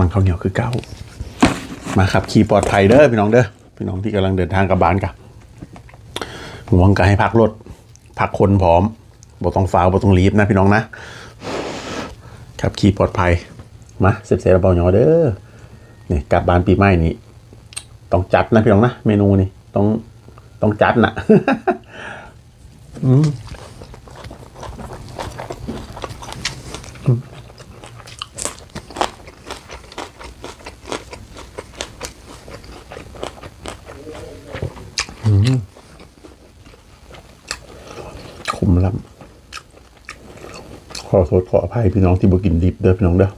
ลังข้าวเหนียวคือเก้ามาขับขี่ปลอดภัยเด้อพี่น้องเด้อพี่น้องที่กำลังเดินทางกลับบ้านกับหวงก็ให้พักรถพักคนพร้อมบ่ต้องฟ้าวบ่ต้องรีบนะพี่น้องนะขับขี่ปลอดภัยมาเสร็จเสร็จแล้วเบาหยอเด้อนี่กลับบ้านปีใหม่นี่ต้องจัดนะพี่น้องนะเมนูนี่ต้องต้องจัดนะอืม คุมล้ำขอโทษขออภัยพี่น้องที่บ่กินดิบเด้อพี่น้องเด้อ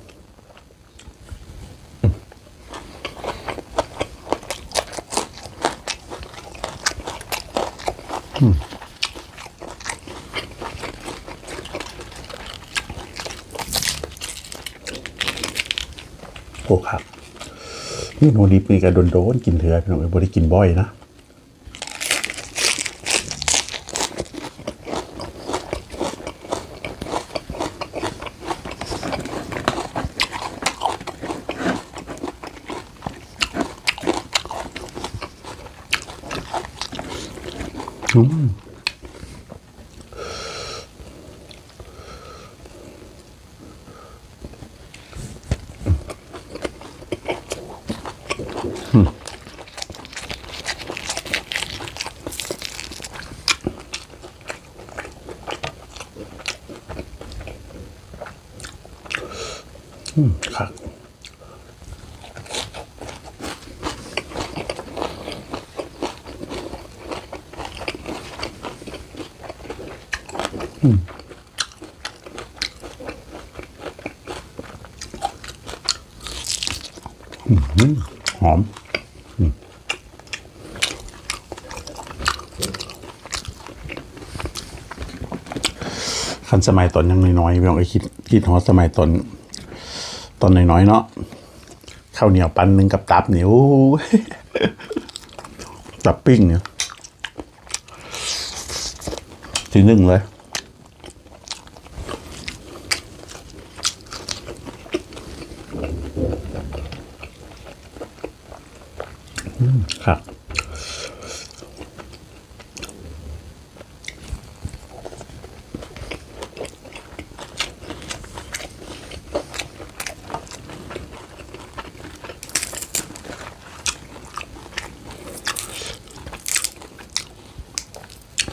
โอ้ครับนี่โนดิบนี่ก็โดนๆกินเถื่อพี่น้องเอ้ยบ่ได้กินบ่อยนะ อืม หอมคันสมัยตอนยังน้อยๆพี่น้องไอ้คิดคิดฮอสมัยตอนตอนน้อยๆเนาะข้าวเหนียวปันหนึ่งกับตับเหนียวตับปิ้งเนี่ยทีหนึ่งเลย ครับ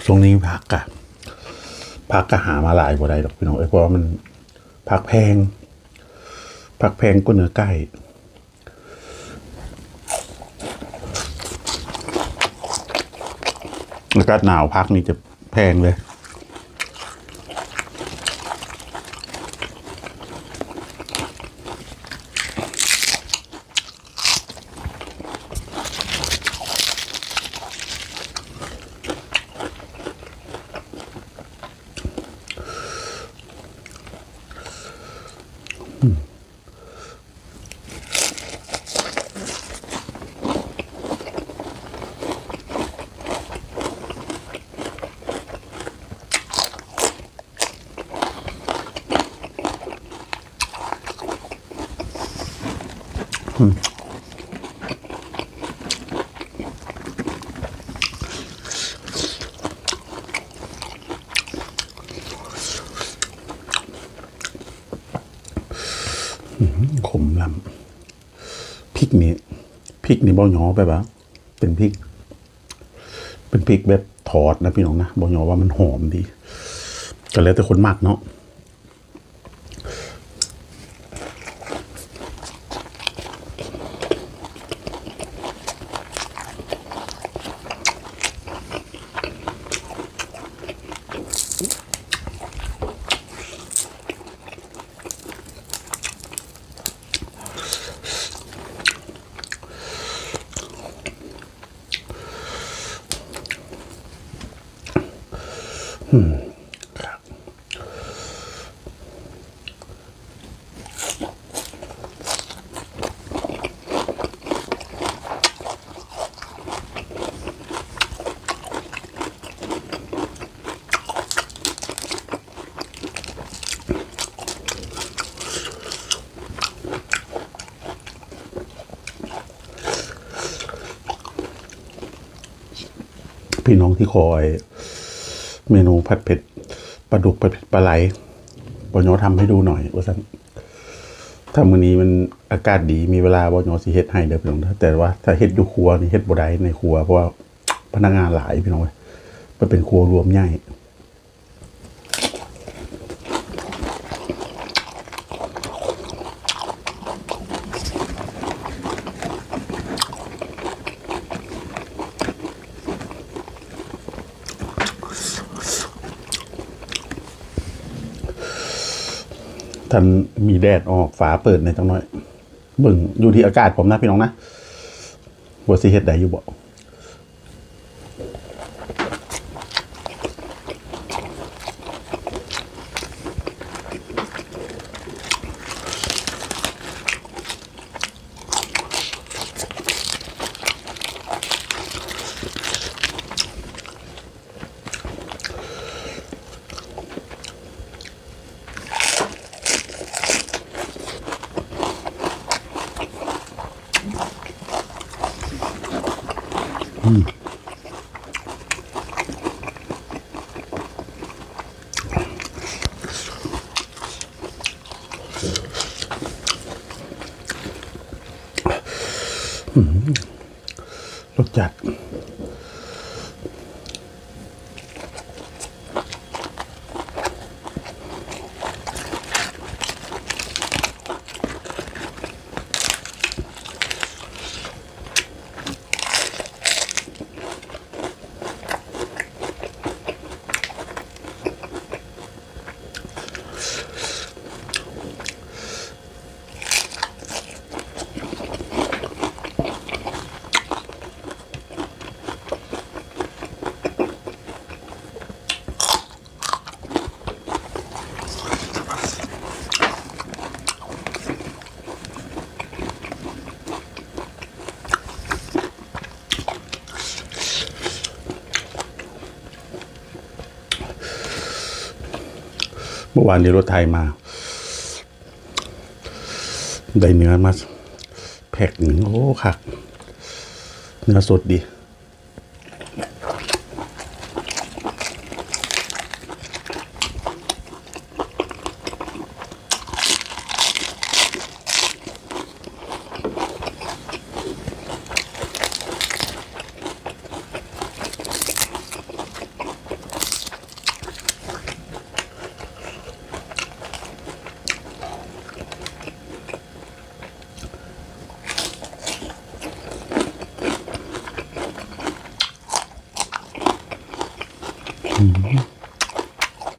ช่วงนี้พักอะพักก็หามาหลายกว่าใดดอกพี่น้องเอ้ยเพราะว่ามันพักแพง ผักแพงก็เนื้อใกล้อากาศหนาวพักนี่จะแพงเลย ขมลำพริกนี่พริกนี่บ่หยอไปปะเป็นพริก เป็นพริกแบบถอดนะพี่น้องนะบ่หยอว่ามันหอมดีก็แล้วแต่คนมากเนาะ พี่น้องที่คอย เมนูผัดเผ็ดปลาดุกผัดเผ็ดปลาไหลบอโยทำให้ดูหน่อยว่าสันถ้ามื้อนี้มันอากาศดีมีเวลาบอโยสิเฮ็ดให้เด้อพี่น้องเด้อแต่ว่าถ้าเฮ็ดอยู่ครัวนี่เฮ็ดบ่ได้ในครัวเพราะว่าพนักงานหลายพี่น้องเว้ยมันเป็นครัวรวมใหญ่ ท่านมีแดดออกฝาเปิดในจังน้อยเบิ่งอยู่ที่อากาศผมนะพี่น้องนะวัวซีเฮ็ดได้อยู่บ่ ร เมื่อวานนี้รถไทยมา ได้เนื้อมาแพ็กหนึ่งโอ้คักเนื้อสดดี